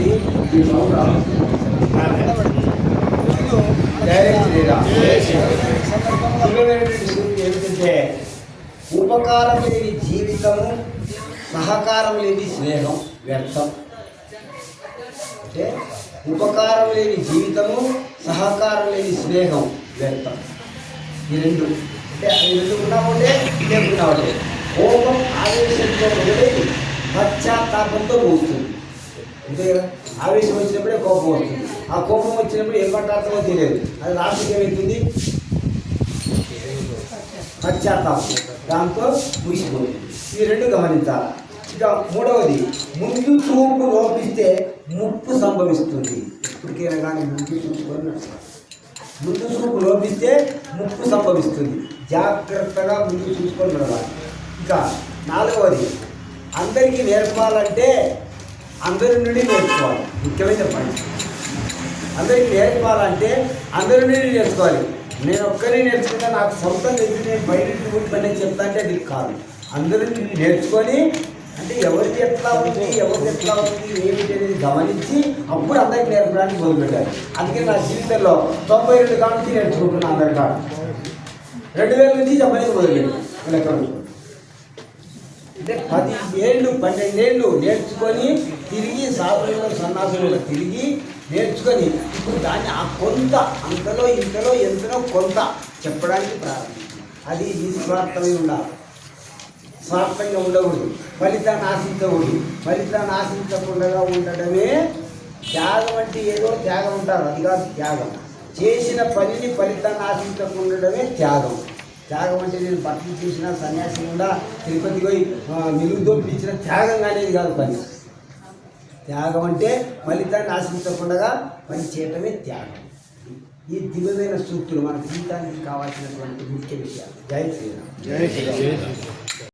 చూడండి ఈ ప్రోగ్రామ్. ఏమిటంటే ఉపకారం లేని జీవితము సహకారం లేని స్నేహం వ్యర్థం. అంటే ఉపకారం లేని జీవితము సహకారం లేని స్నేహం వ్యర్థం. ఈ రెండు. అంటే ఈ రెండు ఉన్నామంటే లేకున్నా ఒకటే కోపం ఆవేశంతో మొదలై పశ్చాత్తాపంతో పోతుంది. అంతే కదా? ఆవేశం వచ్చినప్పుడే కోపం వస్తుంది. ఆ కోపం వచ్చినప్పుడు ఏం పట్టార్థమో తెలియదు. అది లాస్ట్కి ఏమవుతుంది పశ్చాత్తాపం. దాంతో ముగిసిపోతుంది ఈ రెండు గమనించాలి? ఇక మూడవది ముందు చూపు లోపిస్తే ముప్పు సంభవిస్తుంది. ఇప్పటికైనా కానీ ముందు చూపుకొని నడవాలి. ముందు చూపు లోపిస్తే ముప్పు సంభవిస్తుంది. జాగ్రత్తగా ముందు చూసుకొని నడవాలి. ఇక నాలుగవది అందరికీ నేర్పాలంటే అందరి నుండి నేర్చుకోవాలి. ముఖ్యమైన పాయింట్ అందరికి నేర్పాలంటే అందరి నుండి నేర్చుకోవాలి. నేను ఒక్కరిని నేర్చుకుంటే నాకు సొంతం తెలిసి నేను బయట పని చెప్తా అంటే అది కాదు. అందరి నుండి నేర్చుకొని అంటే ఎవరికి ఎట్లా ఉంది ఎవరికి ఎట్లా ఉంది ఏమిటి అనేది గమనించి అప్పుడు అందరికి నేర్పడానికి మొదలుపెట్టారు అందుకే నా జీవితంలో తొంభై రెండు కాడ నుంచి నేర్చుకుంటున్నాను అందరి కాడ రెండు వేల నుంచి చెప్పడానికి మొదలుపెట్టాను. లెక్క అంటే పది ఏళ్ళు పన్నెండేళ్ళు నేర్చుకొని తిరిగి సాధువులు సన్నాసులు తిరిగి నేర్చుకొని ఇప్పుడు దాన్ని ఆ కొంత అంతలో ఇంతలో ఎంతలో కొంత చెప్పడానికి ప్రారంభించింది అది నిస్వార్థమై ఉండాలి. స్వార్థంగా ఉండకూడదు. ఫలితాన్ని ఆశించకూడదు. ఫలితాన్ని ఆశించకుండా ఉండడమే త్యాగం అంటే ఏదో త్యాగం ఉంటారు అది కాదు త్యాగం. చేసిన పనిని ఫలితాన్ని ఆశించకుండడమే ఉండడమే త్యాగం. త్యాగం అంటే నేను బట్టలు తీసిన సన్యాసి కూడా తిరుపతి పోయి ఆ, త్యాగం అనేది కాదు పని. త్యాగం అంటే ఫలితాన్ని ఆశించకుండా పని చేయటమే త్యాగం. ఈ దివ్యమైన సూక్తులు మన జీవితానికి కావాల్సినటువంటి ముఖ్య విషయాలు. జై శ్రీరామ్. జై శ్రీరామ్.